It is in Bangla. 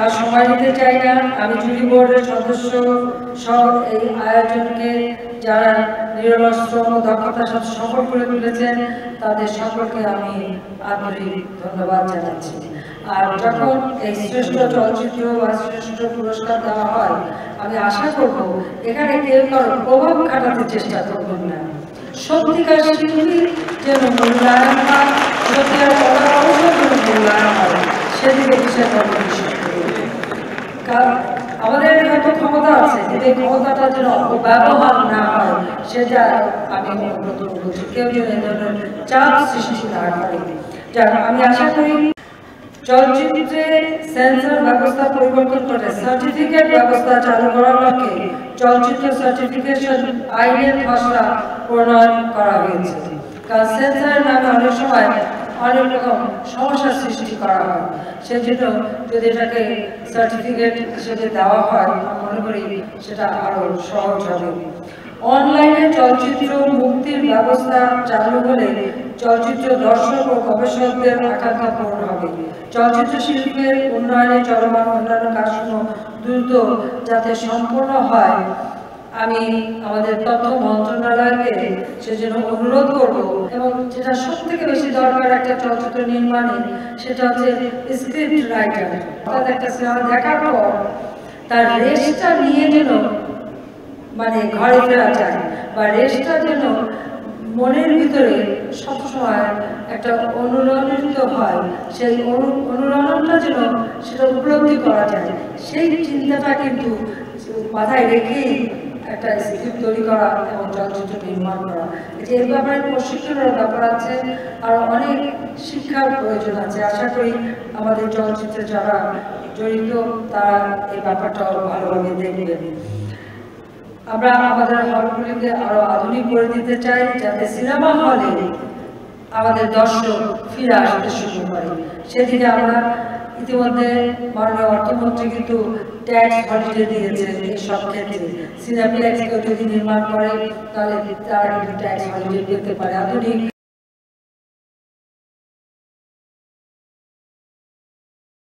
আর সময় নিতে চাই না। আমি জুরি বোর্ডের সদস্য সহ এই আয়োজনকে যারা নিরলস দক্ষতার সাথে সফল করে তুলেছেন, তাদের সকলকে আমি আন্তরিক ধন্যবাদ জানাচ্ছি। আর যখন এই শ্রেষ্ঠ চলচ্চিত্র বা শ্রেষ্ঠ পুরস্কার দেওয়া হয়, আমি আশা করব এখানে কেউ কারও প্রভাব খাটাতে চেষ্টা করবেন না। সত্যিকার শিল্পী যেন মূল্যায়ন হয় সত্যিকার মূল্যায়ন বিশেষ করবে কারণ আমাদের হয়তো ক্ষমতা আছে কিন্তু ক্ষমতাটা যেন ব্যবহার না হয়, সেটা আমি অনুরোধ করছি কেউ যেন এ ধরনের চাপ সৃষ্টি না করে। যাক, আমি আশা করি চলচ্চিত্রে সেন্সর ব্যবস্থা পরিবর্তন করে সার্টিফিকেট ব্যবস্থা চালু করার লক্ষ্যে চলচ্চিত্র সার্টিফিকেশন আইনের খসড়া প্রণয়ন করা হয়েছে। কারণ সেন্সরের নামে অনেক সময় অনেক রকম সমস্যার সৃষ্টি করা হয়। সেজন্য যদি এটাকে সার্টিফিকেট হিসেবে দেওয়া হয় মনে করি সেটা আরও সহজ হবে। অনলাইনে চলচ্চিত্র মুক্তির ব্যবস্থা চালু হলে চলচ্চিত্র দর্শক ও গবেষকদের আকাঙ্ক্ষা পূরণ হবে। চলচ্চিত্র শিল্পের উন্নয়নে চলমান অন্যান্য কাজসমূহ দ্রুত যাতে সম্পূর্ণ হয় আমি আমাদের তথ্য মন্ত্রণালয়কে সেজন্য অনুরোধ করব এবং যেটা সব থেকে বেশি দরকার একটা চলচ্চিত্র নির্মাণে, সেটা হচ্ছে স্ক্রিপ্ট রাইটার অর্থাৎ একটা সিনেমা দেখার পর তার রেসটা নিয়ে যেন মানে ঘরে ফেরা যায় বা রেসটা যেন মনের ভিতরে সবসময় একটা অনুরণিত হয়, সেই অনু- অনুরণনটা যেন সেটা উপলব্ধি করা যায়। সেই চিন্তাটা কিন্তু মাথায় রেখেই একটা স্ক্রিপ্ট তৈরি করা এবং চলচ্চিত্র নির্মাণ করা। যে এই ব্যাপারে প্রশিক্ষণের ব্যাপার আছে, আর অনেক শিক্ষার প্রয়োজন আছে। আশা করি আমাদের চলচ্চিত্রে যারা জড়িত, তারা এই ব্যাপারটাও ভালোভাবে দেখবেন আমরা আমাদের হলগুলিকে আরও আধুনিক করে দিতে চাই, যাতে সিনেমা হলে আমাদের দর্শক ফিরে আসতে শুরু করে সেদিকে আমরা ইতিমধ্যে মাননীয় অর্থমন্ত্রী কিন্তু ট্যাক্স হলিডে দিয়েছে এই সব ক্ষেত্রে। সিনেপ্লেক্স কেউ যদি নির্মাণ করে, তাহলে তারা কিন্তু ট্যাক্স হলিডে পেতে পারে। আধুনিক